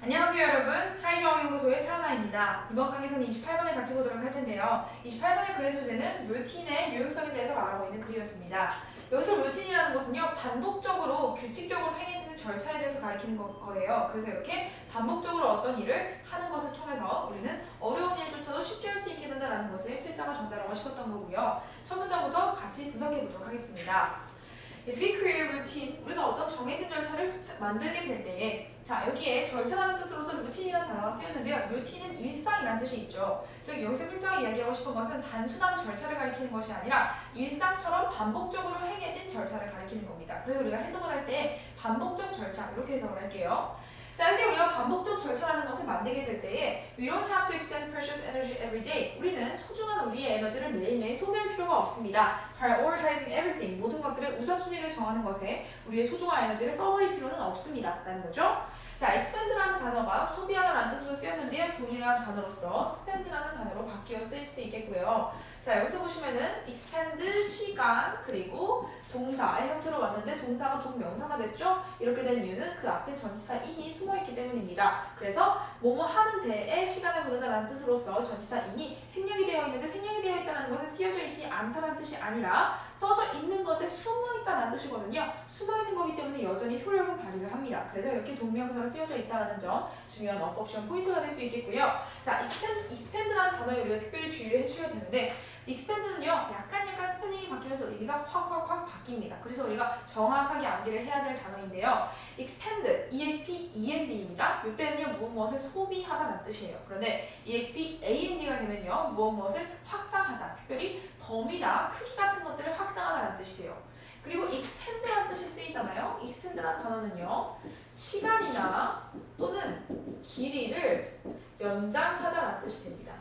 안녕하세요 여러분. 하이저어연구소의 차하나입니다. 이번 강의에서는 28번을 같이 보도록 할 텐데요. 28번의 글의 소재는 루틴의 유용성에 대해서 말하고 있는 글이었습니다. 여기서 루틴이라는 것은요 반복적으로 규칙적으로 행해지는 절차에 대해서 가리키는 거, 거예요. 그래서 이렇게 반복적으로 어떤 일을 하는 것을 통해서 우리는 어려운 일조차도 쉽게 할 수 있게 된다는 것을 필자가 전달하고 싶었던 거고요. 첫 문장부터 같이 분석해 보도록 하겠습니다 If we create a routine, 우리가 어떤 정해진 절차를 만들게 될 때에 자 여기에 절차라는 뜻으로서 루틴이라는 단어가 쓰였는데요. 루틴은 일상이라는 뜻이 있죠. 즉 여기서 필자가 이야기하고 싶은 것은 단순한 절차를 가리키는 것이 아니라 일상처럼 반복적으로 행해진 절차를 가리키는 겁니다. 그래서 우리가 해석을 할 때 반복적 절차 이렇게 해석을 할게요. 자, 근데 우리가 반복적 절차라는 것을 만들게 될 때에 we don't have to expend precious energy every day. 우리는 소중한 우리의 에너지를 매일매일 소비할 필요가 없습니다. prioritizing everything. 모든 것들의 우선순위를 정하는 것에 우리의 소중한 에너지를 써버릴 필요는 없습니다. 라는 거죠. 자, expend라는 단어가 소비하다라는 뜻으로 쓰였는데요. 돈이라는 단어로서 spend라는 단어로 바뀌어 쓰일 수도 있겠고요. 자, 여기서 보시면은 expend 시간 그리고 동사의 형태로 왔는데 동사가 동명사가 됐죠? 이렇게 된 이유는 그 앞에 전치사 in이 숨어있기 때문입니다. 그래서 뭐뭐 하는 데에 시간을 보내다라는 뜻으로서 전치사 in이 생략이 되어 있는데 생략이 되어 있다는 것은 쓰여져 있지 않다는 뜻이 아니라 써져 있는 것에 숨어 있다는 뜻이거든요. 숨어 있는 거기 때문에 여전히 효력은 발휘를 합니다. 그래서 이렇게 동명사로 쓰여져 있다는 점 중요한 어법 시험 포인트가 될 수 있겠고요. 자, expand, expand라는 단어에 우리가 특별히 주의를 해주셔야 되는데 expand는요 약간 약간 스펠링이 바뀌면서 의미가 확확확 바뀝니다. 그래서 우리가 정확하게 암기를 해야 될 단어인데요. expand, exp, end입니다. 이때는요 무엇 무엇을 소비하다라는 뜻이에요. 그런데 exp, and가 되면요 무엇 무엇을 확장하다, 특별히 범위나 크기 같은 것들을 확 장하다라는 뜻이 돼요. 그리고 extend라는 뜻이 쓰이잖아요. extend라는 단어는요 시간이나 또는 길이를 연장하다라는 뜻이 됩니다.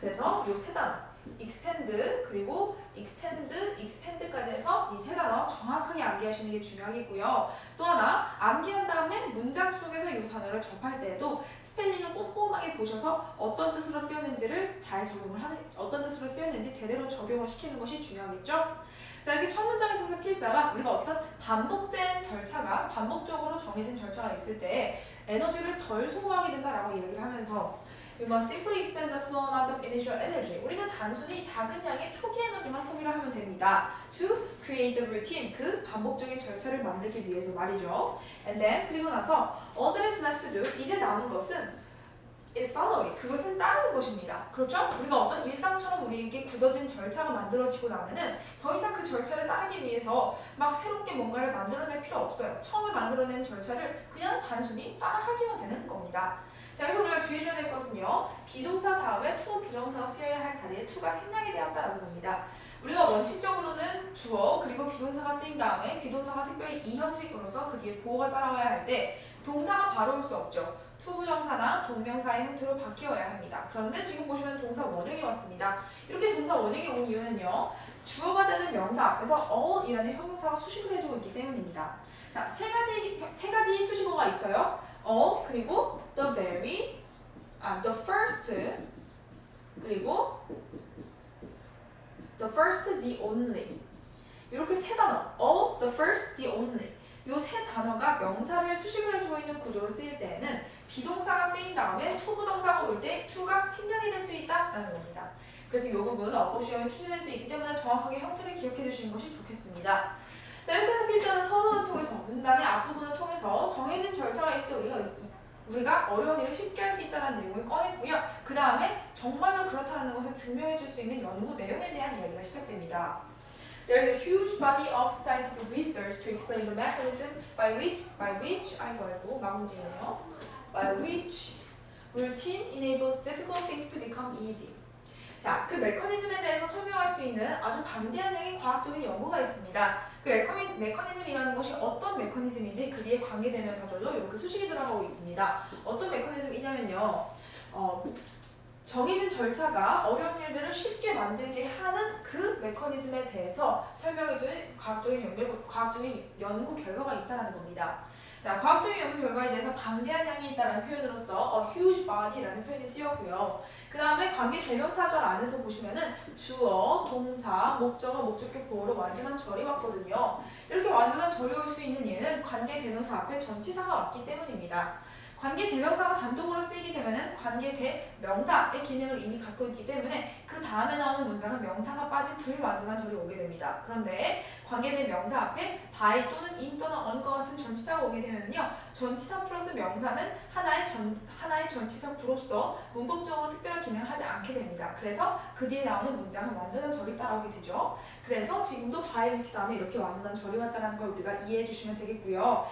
그래서 이 세 단어 expand 그리고 extend, expand까지 해서 이 세 단어 정확하게 암기하시는 게 중요하겠고요. 또 하나 암기한 다음에 문장 속에서 이 단어를 접할 때에도 스펠링을 꼼꼼하게 보셔서 어떤 뜻으로 쓰였는지를 잘 적용을 하는 어떤 뜻으로 쓰였는지 제대로 적용을 시키는 것이 중요하겠죠. 자 이렇게 첫 문장에 통해서 필자가 우리가 어떤 반복된 절차가 반복적으로 정해진 절차가 있을 때 에너지를 덜 소모하게 된다라고 이야기를 하면서 We must simply expend a small amount of initial energy. 우리는 단순히 작은 양의 초기 에너지만 소비를 하면 됩니다. To create the routine. 그 반복적인 절차를 만들기 위해서 말이죠. And then 그리고 나서 all that is left to do. 이제 남은 것은 is following. 그것은 따르는 것입니다. 그렇죠? 우리가 어떤 일상처럼 우리에게 굳어진 절차가 만들어지고 나면은 더 이상 그 절차를 따르기 위해서 막 새롭게 뭔가를 만들어낼 필요 없어요. 처음에 만들어낸 절차를 그냥 단순히 따라하기만 되는 겁니다. 자, 여기서 우리가 주의해줘야 될 것은요. 비동사 다음에 to 부정사가 쓰여야 할 자리에 to가 생략이 되었다는 겁니다. 우리가 원칙적으로는 주어 그리고 비동사가 쓰인 다음에 비동사가 특별히 이 형식으로서 그 뒤에 보호가 따라와야 할 때 동사가 바로 올 수 없죠. to 부정사나 동명사의 형태로 바뀌어야 합니다. 그런데 지금 보시면 동사 원형이 왔습니다. 이렇게 동사 원형이 온 이유는요. 주어가 되는 명사 앞에서 all이라는 형용사가 수식을 해주고 있기 때문입니다. 자, 세 가지 세 가지 수식어가 있어요. all 그리고 the very, 아, the first 그리고 the first, the only 이렇게 세 단어 all, the first, the only 이 세 단어가 명사를 수식을 해주고 있는 구조로 쓰일 때에는 비동사가 쓰인 다음에 to 부동사가 올때 to가 생략이 될 수 있다라는 겁니다. 그래서 이 부분 어포시험에 출제될 수 있기 때문에 정확하게 형태를 기억해 주시는 것이 좋겠습니다. 자 이렇게 해서 필자는 서론을 통해서 문단의 앞부분을 통해서 정해진 절차가 있을 때 우리가 이- 우리가 어려운 일을 쉽게 할 수 있다는 내용을 꺼냈고요. 그 다음에 정말로 그렇다는 것을 증명해 줄 수 있는 연구 내용에 대한 이야기가 시작됩니다. There is a huge body of scientific research to explain the mechanism by which, by which, 아이고 아이고 마음지네요. By which routine enables difficult things to become easy. 자, 그 메커니즘에 대해서 설명할 수 있는 아주 방대한 양의 과학적인 연구가 있습니다. 그 메커니, 메커니즘이라는 것이 어떤 메커니즘인지 그 뒤에 관계되면서도 이렇게 수식이 들어가고 있습니다. 어떤 메커니즘이냐면요. 어, 정해진 절차가 어려운 일들을 쉽게 만들게 하는 그 메커니즘에 대해서 설명해주는 과학적인 연구, 과학적인 연구 결과가 있다는 겁니다. 자, 과학적인 연구 결과에 대해서 방대한 양이 있다는 표현으로서 a huge body라는 표현이 쓰였고요. 그 다음에 관계 대명사절 안에서 보시면은 주어, 동사, 목적어, 목적격 보호로 완전한 절이 왔거든요. 이렇게 완전한 절이 올 수 있는 예는 관계 대명사 앞에 전치사가 왔기 때문입니다. 관계 대명사가 단독으로 쓰이게 되면은 관계 대명사의 기능을 이미 갖고 있기 때문에 그 다음에 나오는 문장은 명사가 빠진 불완전한 절이 오게 됩니다. 그런데 관계 대명사 앞에 by 또는 in 또는 on과 같은 전치사가 오게 되면요. 전치사 플러스 명사는 하나의 전 하나의 전치사 구로서 문법적으로 특별한 기능을 하지 않게 됩니다. 그래서 그 뒤에 나오는 문장은 완전한 절이 따라오게 되죠. 그래서 지금도 by 위치 다음에 이렇게 완전한 절이 왔다는 걸 우리가 이해해 주시면 되겠고요.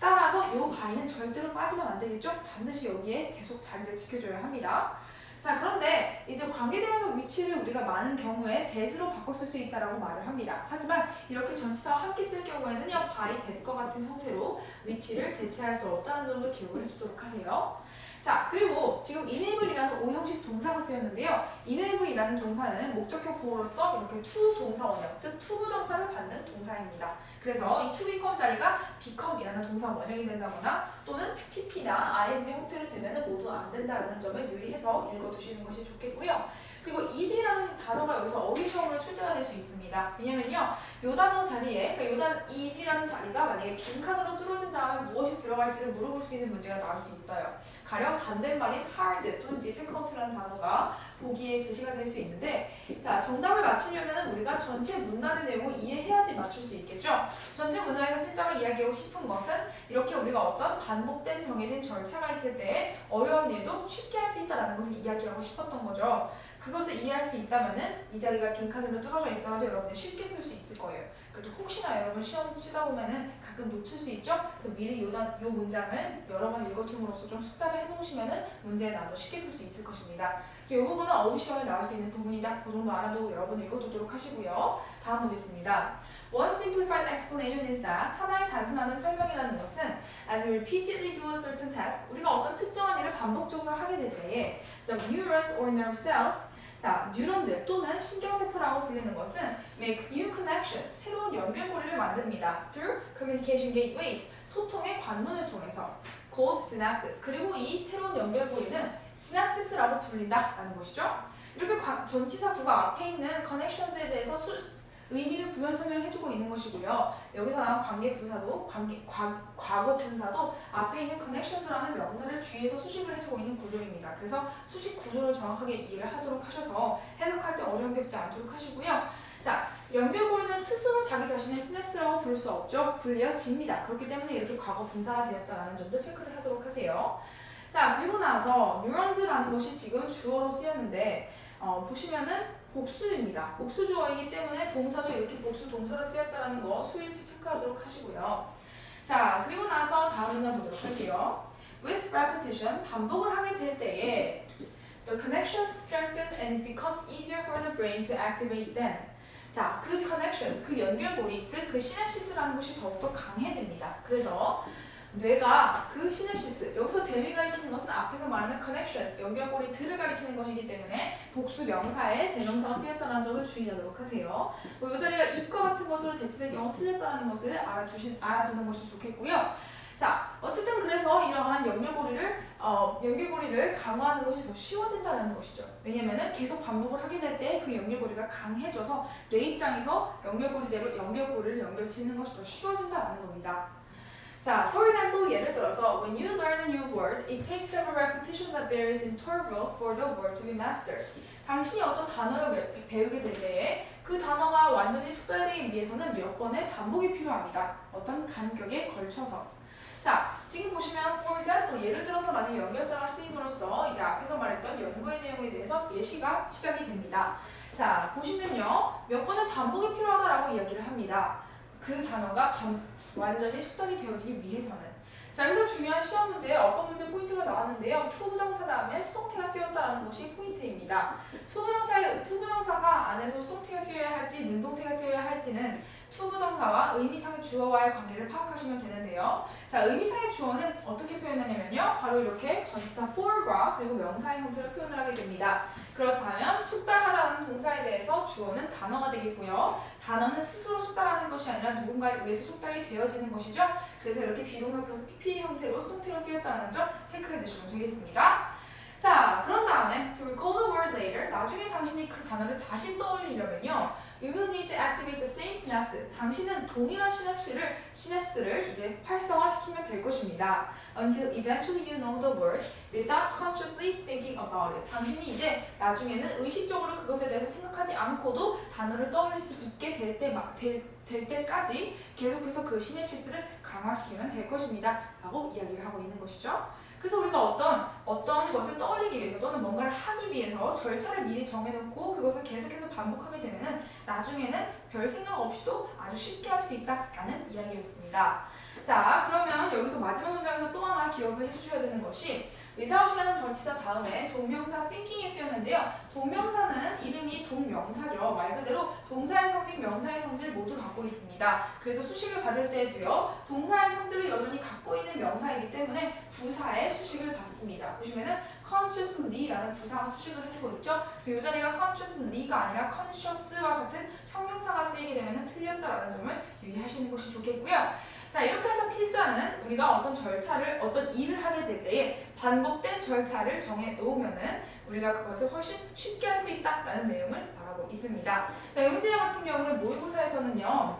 따라서 요 바이는 절대로 빠지면 안 되겠죠? 반드시 여기에 계속 자리를 지켜줘야 합니다. 자 그런데 이제 관계대명사 위치를 우리가 많은 경우에 대수로 바꿔 쓸 수 있다라고 말을 합니다. 하지만 이렇게 전치사와 함께 쓸 경우에는요 바이 대과 같은 형태로 위치를 대체할 수 없다는 점도 기억을 해주도록 하세요. 자 그리고 지금 enable이라는 오형식 동사가 쓰였는데요. enable이라는 동사는 목적격 보호로서 이렇게 to 동사 원형 즉 to 부정사를 받는 동사입니다. 그래서 이 to become 자리가 become이라는 동사 원형이 된다거나 또는 pp나 ing 형태로 되면 모두 안 된다는 점을 유의해서 읽어두시는 것이 좋겠고요. 그리고 easy라는 단어가 여기서 어휘 시험으로 출제가 될 수 있습니다. 왜냐면요, 요 단어 자리에, 그러니까 요 단, easy라는 자리가 만약에 빈칸으로 뚫어진 다음에 무엇이 들어갈지를 물어볼 수 있는 문제가 나올 수 있어요. 가령 반대말인 hard 또는 difficult라는 단어가 보기에 제시가 될 수 있는데, 자, 정답을 맞추려면 우리가 전체 문단의 내용을 이해해야지 맞출 수 있겠죠? 전체 문단에서 필자가 이야기하고 싶은 것은 이렇게 우리가 어떤 반복된 정해진 절차가 있을 때 어려운 일도 쉽게 할 수 있다는 것을 이야기하고 싶었던 거죠. 그것을 이해할 수 있다면은 이 자리가 빈칸으로 뚫어져 있더라도 여러분들 쉽게 풀 수 있을 거예요. 그래도 혹시나 여러분 시험 치다 보면은 가끔 놓칠 수 있죠. 그래서 미리 요, 단, 요 문장을 여러 번 읽어줌으로써 좀 숙달을 해놓으시면은 문제에 나도 쉽게 풀 수 있을 것입니다. 그래서 이 부분은 어휘 시험에 나올 수 있는 부분이다. 그 정도 알아두고 여러분 읽어두도록 하시고요. 다음 문제 있습니다. One simplified explanation is that 하나의 단순화된 설명이라는 것은 as we repeatedly do a certain task 우리가 어떤 특정한 일을 반복적으로 하게 될 때에 the neurons or nerve cells 자, 뉴런들 또는 신경세포라고 불리는 것은 make new connections, 새로운 연결고리를 만듭니다. through communication gateways, 소통의 관문을 통해서 called synapses. 그리고 이 새로운 연결고리는 synapses라고 불린다라는 것이죠. 이렇게 과- 전치사 구가 앞에 있는 connections에 대해서 수, 의미를 부연 설명해주고 있는 것이고요. 여기서 나온 관계 분사도 관계 과, 과거 분사도 앞에 있는 connections라는 명사를 뒤에서 수식을 해주고 있는 구조입니다. 그래서 수식 구조를 정확하게 이해를 하도록 하셔서 해석할 때 어려움 겪지 않도록 하시고요. 자, 연결고리는 스스로 자기 자신의 스냅스라고 부를 수 없죠. 불리어집니다. 그렇기 때문에 이렇게 과거 분사가 되었다는 점도 체크를 하도록 하세요. 자, 그리고 나서 뉴런즈라는 것이 지금 주어로 쓰였는데 어, 보시면은 복수입니다. 복수 주어이기 때문에 동사도 이렇게 복수 동사로 쓰였다는 거 수일치 체크하도록 하시고요. 자, 그리고 나서 다음 문장 보도록 할게요. With repetition, 반복을 하게 될 때에 the connections strengthen and it becomes easier for the brain to activate them. 자, 그 connections, 그 연결고리, 즉 그 시냅시스라는 것이 더욱더 강해집니다. 그래서 뇌가 그 시냅시스, 여기서 대를 가리키는 것은 앞에서 말하는 connections, 연결고리들을 가리키는 것이기 때문에 복수 명사에 대명사가 쓰였다는 점을 주의하도록 하세요. 뭐 이 자리가 이과 같은 것으로 대체될 경우 틀렸다는 것을 알아두신, 알아두는 것이 좋겠고요. 자, 어쨌든 그래서 이러한 연결고리를 어, 연결고리를 강화하는 것이 더 쉬워진다는 것이죠. 왜냐면은 계속 반복을 하게 될 때 그 연결고리가 강해져서 내 입장에서 연결고리대로 연결고리를 연결짓는 것이 더 쉬워진다는 겁니다. 자, for example, 예를 들어서 when you learn a new word, it takes several repetitions at various intervals for the word to be mastered. 당신이 어떤 단어를 배- 배우게 될 때에 그 단어가 완전히 숙달되기 위해서는 몇 번의 반복이 필요합니다. 어떤 간격에 걸쳐서. 자, 지금 보시면 for example 예를 들어서 라는 연결사가 쓰임으로써 이제 앞에서 말했던 연구의 내용에 대해서 예시가 시작이 됩니다. 자, 보시면요. 몇 번의 반복이 필요하다라고 이야기를 합니다. 그 단어가 반- 완전히 숙달이 되어지기 위해서는. 자, 여기서 중요한 시험 문제에 어법 문제 포인트가 나왔는데요. 투부정사 다음에 수동태가 쓰였다라는 것이 포인트입니다. 투부정사의 투부정사가 안에서 수동태가 쓰여야 할지 능동태가 쓰여야 할지는 투부정사와 의미상의 주어와의 관계를 파악하시면 되는데요. 자, 의미상의 주어는 어떻게 표현하냐면요. 바로 이렇게 전치사 for과 그리고 명사의 형태로 표현을 하게 됩니다. 그렇다면 숙달하다는 동사에 대해서 주어는 단어가 되겠고요. 단어는 스스로 숙달하는 것이 아니라 누군가에 의해서 숙달이 되어지는 것이죠. 그래서 이렇게 비동사 플러스 PP 형태로 수동태로 쓰였다는 점 체크해 두시면 되겠습니다. 자, 그런 다음에 to recall the word later, 나중에 당신이 그 단어를 다시 떠올리려면요. You will need to activate the same synapses. 당신은 동일한 시냅스를 시냅스를 이제 활성화시키면 될 것입니다. Until eventually you know the word without consciously thinking about it. 당신이 이제 나중에는 의식적으로 그것에 대해서 생각하지 않고도 단어를 떠올릴 수 있게 될, 때, 될, 될 때까지 계속해서 그 시냅시스를 강화시키면 될 것입니다. 라고 이야기를 하고 있는 것이죠. 그래서 우리가 어떤 어떤 것을 떠올리기 위해서 또는 뭔가를 하기 위해서 절차를 미리 정해놓고 그것을 계속해서 반복하게 되면은 나중에는 별 생각 없이도 아주 쉽게 할 수 있다라는 이야기였습니다. 자, 그러면 여기서 마지막 문장에서 또 하나 기억을 해주셔야 되는 것이 without이라는 전치사 다음에 동명사 thinking이 쓰였는데요. 동명사는 이름이 동명사죠. 말 그대로 동사의 성질, 명사의 성질 모두 갖고 있습니다. 그래서 수식을 받을 때에도요. 동사의 성질을 여전히 갖고 있는 명사이기 때문에 부사의 수식을 받습니다. 보시면은 consciously라는 부사가 수식을 해주고 있죠. 이 자리가 consciously가 아니라 conscious와 같은 형용사가 쓰이게 되면 틀렸다라는 점을 유의하시는 것이 좋겠고요. 자 이렇게 해서 필자는 우리가 어떤 절차를 어떤 일을 하게 될 때에 반복된 절차를 정해 놓으면은 우리가 그것을 훨씬 쉽게 할 수 있다라는 내용을 말하고 있습니다. 자 영재야 같은 경우에 모의고사에서는요.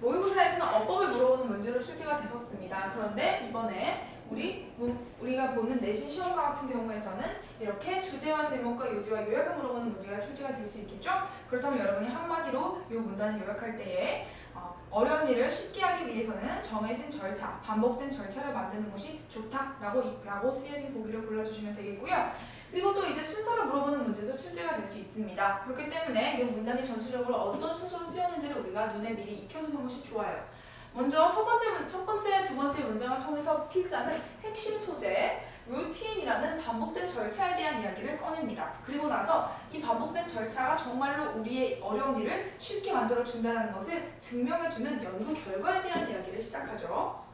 모의고사에서는 어법을 물어보는 문제로 출제가 됐었습니다. 그런데 이번에 우리 문- 우리가 보는 내신 시험과 같은 경우에서는 이렇게 주제와 제목과 요지와 요약을 물어보는 문제가 출제가 될 수 있겠죠? 그렇다면 여러분이 한마디로 이 문단을 요약할 때에 어, 어려운 일을 쉽게 하기 위해서는 정해진 절차, 반복된 절차를 만드는 것이 좋다라고 이- 라고 쓰여진 보기를 골라주시면 되겠고요. 그리고 또 이제 순서를 물어보는 문제도 출제가 될 수 있습니다. 그렇기 때문에 이 문단이 전체적으로 어떤 순서로 쓰였는지를 우리가 눈에 미리 익혀두는 것이 좋아요. 먼저 첫 번째, 문- 첫 번째, 두 번째 문장을 통해서 필자는 핵심 소재, 루틴이라는 반복된 절차에 대한 이야기를 꺼냅니다. 그리고 나서 이 반복된 절차가 정말로 우리의 어려운 일을 쉽게 만들어 준다는 것을 증명해주는 연구 결과에 대한 이야기를 시작하죠.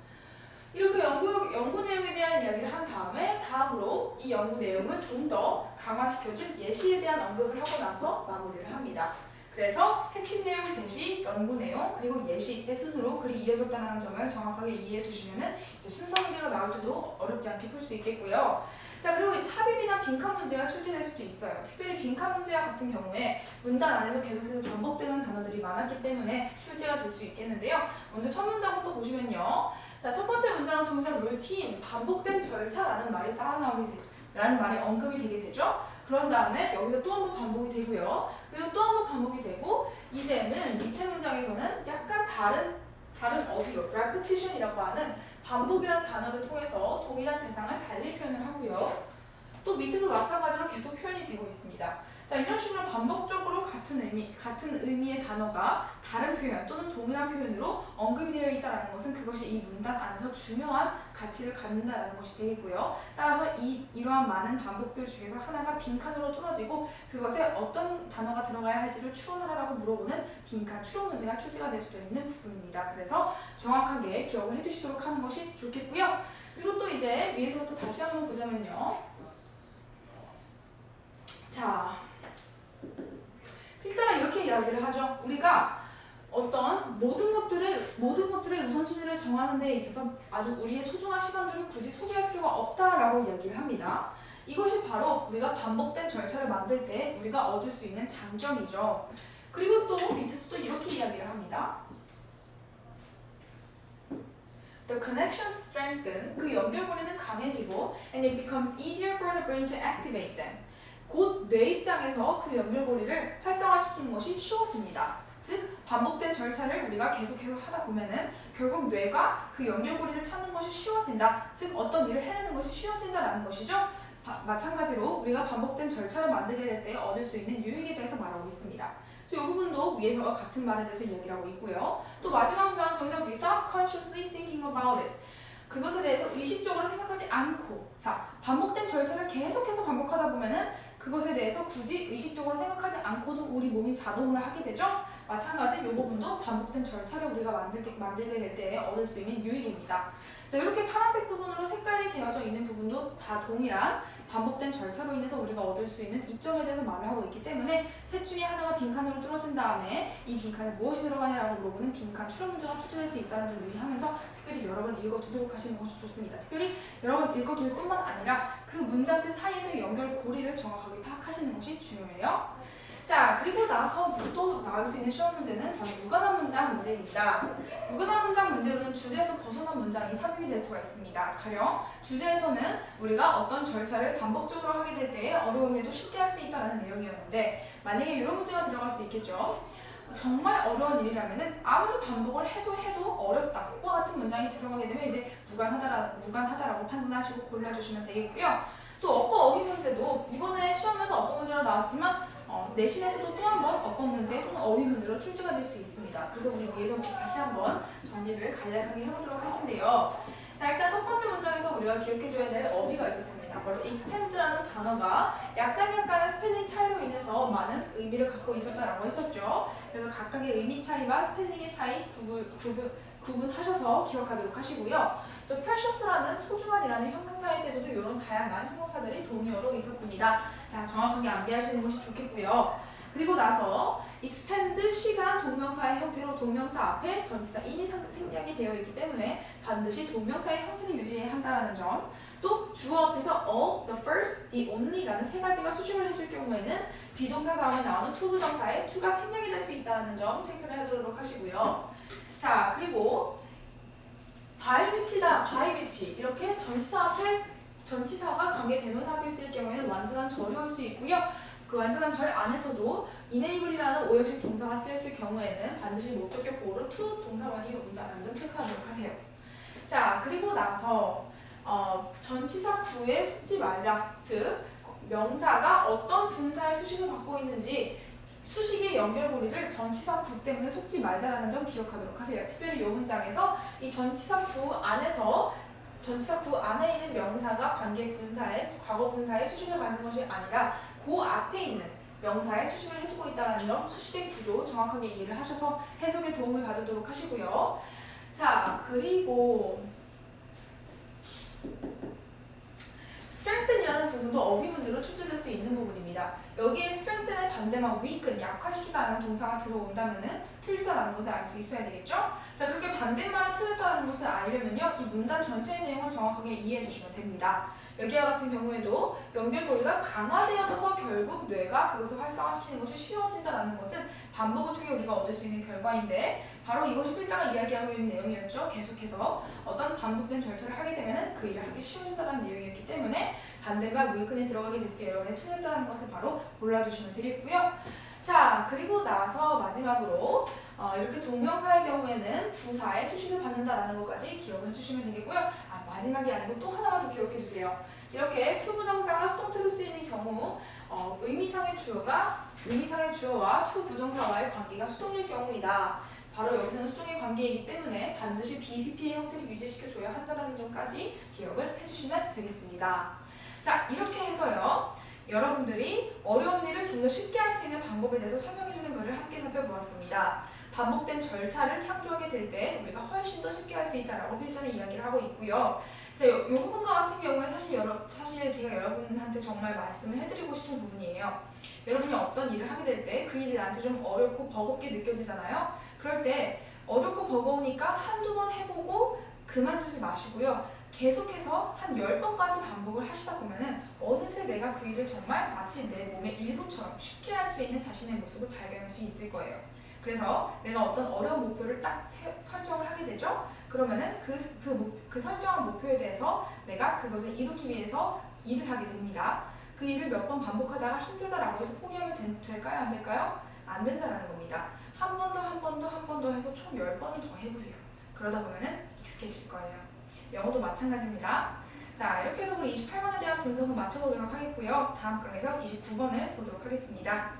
이렇게 연구, 연구 내용에 대한 이야기를 한 다음에 다음으로 이 연구 내용을 좀더 강화시켜줄 예시에 대한 언급을 하고 나서 마무리를 합니다. 그래서 핵심 내용 제시, 연구 내용, 그리고 예시의 순으로 글이 이어졌다는 점을 정확하게 이해해 두시면 순서 문제가 나올 때도 어렵지 않게 풀 수 있겠고요. 자 그리고 이 삽입이나 빈칸 문제가 출제될 수도 있어요. 특별히 빈칸 문제와 같은 경우에 문단 안에서 계속해서 반복되는 단어들이 많았기 때문에 출제가 될 수 있겠는데요. 먼저 첫 문장부터 보시면요. 자 첫 번째 문장은 동사 루틴, 반복된 절차라는 말이 따라 나오게 되, 라는 말이 언급이 되게 되죠. 그런 다음에 여기서 또 한 번 반복이 되고요. 그리고 또 한 번 반복이 되고 이제는 밑에 문장에서는 약간 다른 다른 어휘로 repetition이라고 하는 반복이라는 단어를 통해서 동일한 대상을 달리 표현을 하고요. 또 밑에도 마찬가지로 계속 표현이 되고 있습니다. 자 이런 식으로 반복적으로 같은 의미 같은 의미의 단어가 다른 표현 또는 동일한 표현으로 언급이 되어 있다는 것은 그것이 이 문단 안에서 중요한 가치를 갖는다는 것이 되겠고요. 따라서 이 이러한 많은 반복들 중에서 하나가 빈칸으로 뚫어지고 그것에 어떤 단어가 들어가야 할지를 추론하라고 물어보는 빈칸 추론 문제가 출제가 될 수도 있는 부분입니다. 그래서 정확하게 기억을 해두시도록 하는 것이 좋겠고요. 그리고 또 이제 위에서부터 다시 한번 보자면요. 자, 필자가 이렇게 이야기를 하죠. 우리가 어떤 모든 것들을 모든 것들의 우선순위를 정하는 데 있어서 아주 우리의 소중한 시간들을 굳이 소비할 필요가 없다라고 이야기를 합니다. 이것이 바로 우리가 반복된 절차를 만들 때 우리가 얻을 수 있는 장점이죠. 그리고 또 밑에서 또 이렇게 이야기를 합니다. The connections strengthen 그 연결고리는 강해지고 and it becomes easier for the brain to activate them. 곧 뇌 입장에서 그 연결고리를 활성화시키는 것이 쉬워집니다. 즉 반복된 절차를 우리가 계속해서 하다 보면은 결국 뇌가 그 연결고리를 찾는 것이 쉬워진다. 즉 어떤 일을 해내는 것이 쉬워진다라는 것이죠. 바- 마찬가지로 우리가 반복된 절차를 만들게 될 때 얻을 수 있는 유익에 대해서 말하고 있습니다. 그래서 이 부분도 위에서와 같은 말에 대해서 이야기를 하고 있고요. 또 마지막 문장은 통해서 without consciously thinking about it. 그것에 대해서 의식적으로 생각하지 않고 자 반복된 절차를 계속해서 반복하다 보면은 그것에 대해서 굳이 의식적으로 생각하지 않고도 우리 몸이 자동으로 하게 되죠. 마찬가지 이 부분도 반복된 절차를 우리가 만들 때, 만들게 될 때 얻을 수 있는 유익입니다. 자 이렇게 파란색 부분으로 색깔이 되어져 있는 부분도 다 동일한 반복된 절차로 인해서 우리가 얻을 수 있는 이점에 대해서 말을 하고 있기 때문에 셋 중에 하나가 빈칸으로 뚫어진 다음에 이 빈칸에 무엇이 들어가냐라고 물어보는 빈칸 추론 문제가 출제될 수 있다는 점 유의하면서 특별히 여러 번 읽어두도록 하시는 것이 좋습니다. 특별히 여러 번 읽어둘 뿐만 아니라 그 문장들 사이에서의 연결 고리를 정확하게 파악하시는 것이 중요해요. 자 그리고 나서 또 나올 수 있는 시험 문제는 바로 무관한 문장 문제입니다. 무관한 문장 문제로는 주제에서 벗어난 문장이 삽입이 될 수가 있습니다. 가령 주제에서는 우리가 어떤 절차를 반복적으로 하게 될 때에 어려움에도 쉽게 할 수 있다는 내용이었는데 만약에 이런 문제가 들어갈 수 있겠죠. 정말 어려운 일이라면은 아무리 반복을 해도 해도 어렵다. 와 같은 문장이 들어가게 되면 이제 무관하다라, 무관하다라고 판단하시고 골라주시면 되겠고요. 또 어법 어휘 문제도 이번에 시험에서 어법 문제로 나왔지만 어, 내신에서도 또 한 번 어법 문제 또는 어휘 문제로 출제가 될 수 있습니다. 그래서 우리 위에서 다시 한번 정리를 간략하게 해보도록 할 텐데요. 자 일단 첫 번째 문장에서 우리가 기억해줘야 될 어휘가 있었습니다. 바로 expand라는 단어가 약간 약간의 스펠링 차이로 인해서 많은 의미를 갖고 있었다라고 했었죠. 그래서 각각의 의미 차이와 스펠링의 차이 구분, 구분, 구분하셔서 기억하도록 하시고요. 또 precious라는 소중한이라는 형용사에 대해서도 이런 다양한 형용사들이 동의어로 있었습니다. 자 정확하게 암기하시는 것이 좋겠고요. 그리고 나서 expand 시간 동명사의 형태로 동명사 앞에 전치사 상- 생략이 되어 있기 때문에 반드시 동명사의 형태를 유지해야 한다는 점. 또 주어 앞에서 all, the first, the only라는 세 가지가 수식을 해줄 경우에는 비동사 다음에 나오는 to 부정사에 to가 생략이 될 수 있다는 점 체크를 해두도록 하시고요. 자 그리고 by which다, by which 이렇게 전치사 앞에 전치사가 관계 대명사 앞에 쓰일 경우에는 완전한 절이 올 수 있고요. 그 완전한 절 안에서도 enable이라는 오형식 동사가 쓰였을 경우에는 반드시 목적격 보호로 to 동사원이 온다는 점 체크하도록 하세요. 자 그리고 나서 어, 전치사 구에 속지 말자 즉 명사가 어떤 분사의 수식을 갖고 있는지 수식의 연결고리를 전치사 구 때문에 속지 말자라는 점 기억하도록 하세요. 특별히 이 문장에서 이 전치사 구 안에서 전치사 구 안에 있는 명사가 관계 분사의 과거 분사의 수식을 받는 것이 아니라 그 앞에 있는 명사의 수식을 해주고 있다는 점 수식의 구조 정확하게 이해를 하셔서 해석에 도움을 받도록 하시고요. 자 그리고 strengthen이라는 부분도 어휘 문제로 출제될 수 있는 부분입니다. 여기에 strengthen의 반대만 weaken, 약화시키다라는 동사가 들어온다면은 틀리다라는 것을 알 수 있어야 되겠죠? 자, 그렇게 반대말은 틀렸다는 것을 알려면요, 이 문단 전체의 내용을 정확하게 이해해 주시면 됩니다. 여기와 같은 경우에도 연결고리가 강화되어서 결국 뇌가 그것을 활성화시키는 것이 쉬워진다라는 것은 반복을 통해 우리가 얻을 수 있는 결과인데 바로 이것이 필자가 이야기하고 있는 내용이었죠. 계속해서 어떤 반복된 절차를 하게 되면 그 일을 하기 쉬워진다는 내용이었기 때문에 반대말 위근에 들어가게 됐을 때 여러분의 틀렸다는 것을 바로 골라주시면 되겠고요. 자 그리고 나서 마지막으로 어, 이렇게 동명사의 경우에는 부사의 수식을 받는다라는 것까지 기억을 해주시면 되겠고요. 아 마지막이 아니고 또 하나만 더 기억해 주세요. 이렇게 투부정사가 수동태로 쓰이는 경우 어, 의미상의 주어가 의미상의 주어와 투 부정사와의 관계가 수동일 경우이다. 바로 여기서는 수동의 관계이기 때문에 반드시 BPP의 형태를 유지시켜줘야 한다는 점까지 기억을 해주시면 되겠습니다. 자 이렇게 해서요. 여러분들이 어려운 일을 좀 더 쉽게 할 수 있는 방법에 대해서 설명해주는 것을 함께 살펴보았습니다. 반복된 절차를 창조하게 될 때 우리가 훨씬 더 쉽게 할 수 있다라고 필자는 이야기를 하고 있고요. 자, 요, 요 부분과 같은 경우에 사실 여러 사실 제가 여러분한테 정말 말씀을 해드리고 싶은 부분이에요. 여러분이 어떤 일을 하게 될 때 그 일이 나한테 좀 어렵고 버겁게 느껴지잖아요. 그럴 때 어렵고 버거우니까 한두 번 해보고 그만두지 마시고요. 계속해서 한 10번까지 반복을 하시다 보면은 어느새 내가 그 일을 정말 마치 내 몸의 일부처럼 쉽게 할 수 있는 자신의 모습을 발견할 수 있을 거예요. 그래서 내가 어떤 어려운 목표를 딱 세- 설정을 하게 되죠. 그러면은 그, 그, 목- 그 설정한 목표에 대해서 내가 그것을 이루기 위해서 일을 하게 됩니다. 그 일을 몇 번 반복하다가 힘들다라고 해서 포기하면 된- 될까요? 안 될까요? 안 된다라는 겁니다. 한 번 더, 한 번 더, 한 번 더 해서 총 10번은 더 해보세요. 그러다 보면은 익숙해질 거예요. 영어도 마찬가지입니다. 자, 이렇게 해서 우리 28번에 대한 분석을 마쳐보도록 하겠고요. 다음 강에서 29번을 보도록 하겠습니다.